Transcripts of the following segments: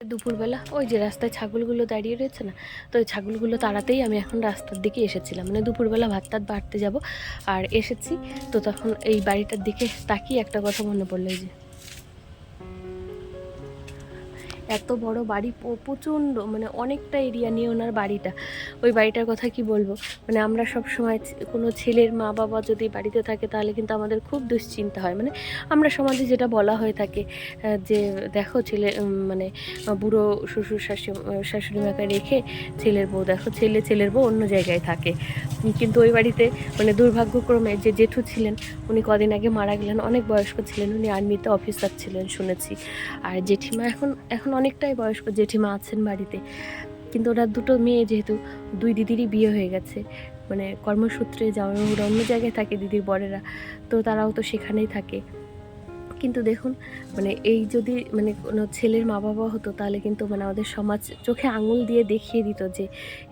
দুপুরবেলা ওই যে রাস্তায় ছাগলগুলো দাঁড়িয়ে রয়েছে না, তো ওই ছাগলগুলো তাড়াতেই আমি এখন রাস্তার দিকে এসেছিলাম। মানে দুপুরবেলা ভাত টাত বাড়তে যাব, আর এসেছি, তো তখন এই বাড়িটার দিকে তাকিয়ে একটা কথা মনে পড়ল যে। এত বড় বাড়ি প্রচণ্ড মানে অনেকটা এরিয়া নিয়ে ওনার বাড়িটা। ওই বাড়িটার কথা কি বলব? মানে আমরা সব সময় কোনো ছেলের মা বাবা যদি বাড়িতে থাকে তাহলে কিন্তু আমাদের খুব দুশ্চিন্তা হয়। মানে আমরা সমাজে যেটা বলা হয়ে থাকে যে দেখো ছেলে মানে বুড়ো শ্বশুর শাশু শাশুড়ি মাকে রেখে ছেলের বউ, দেখো ছেলে ছেলের বউ অন্য জায়গায় থাকে। কিন্তু ওই বাড়িতে মানে দুর্ভাগ্যক্রমে যে জেঠু ছিলেন, উনি কদিন আগে মারা গেলেন, অনেক বয়স্ক ছিলেন, উনি আর্মিতে অফিসার ছিলেন শুনেছি। আর জেঠিমা এখন এখন অনেকটাই বয়স্ক, জেঠিমা আছেন বাড়িতে। কিন্তু ওরা দুটো মেয়ে যেহেতু, দুই দিদিরই বিয়ে হয়ে গেছে। মানে কর্মসূত্রে যাওয়ার অন্য জায়গায় থাকে দিদির বরেরা। তো তারাও তো সেখানেই থাকে। কিন্তু দেখুন মানে এই যদি মানে কোনো ছেলের মা বাবা হতো, তাহলে কিন্তু মানে আমাদের সমাজ চোখে আঙুল দিয়ে দেখিয়ে দিত যে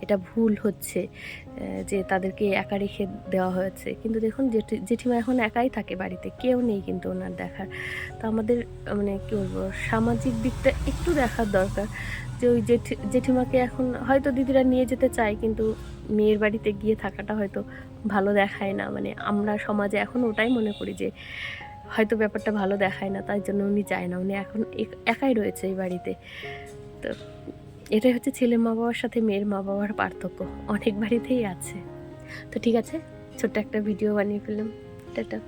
এটা ভুল হচ্ছে যে তাদেরকে একা রেখে দেওয়া হয়েছে। কিন্তু দেখুন, জেঠি, জেঠিমা এখন একাই থাকে বাড়িতে, কেউ নেই কিন্তু ওনার দেখার। তো আমাদের মানে কী বলব, সামাজিক দিকটা একটু দেখার দরকার, যে ওই জেঠি, জেঠিমাকে এখন হয়তো দিদিরা নিয়ে যেতে চায়, কিন্তু মেয়ের বাড়িতে গিয়ে থাকাটা হয়তো ভালো দেখায় না। মানে আমরা সমাজে এখন ওটাই মনে করি যে হয়তো ব্যাপারটা ভালো দেখায় না, তাই জন্য উনি চায় না। উনি এখন এক- একাই রয়েছে এই বাড়িতে। তো এটাই হচ্ছে ছেলে মা বাবার সাথে মেয়ের মা বাবার পার্থক্য। অনেক বাড়িতেই আছে। তো ঠিক আছে, ছোট্ট একটা ভিডিও বানিয়ে ফেললাম। টাটা।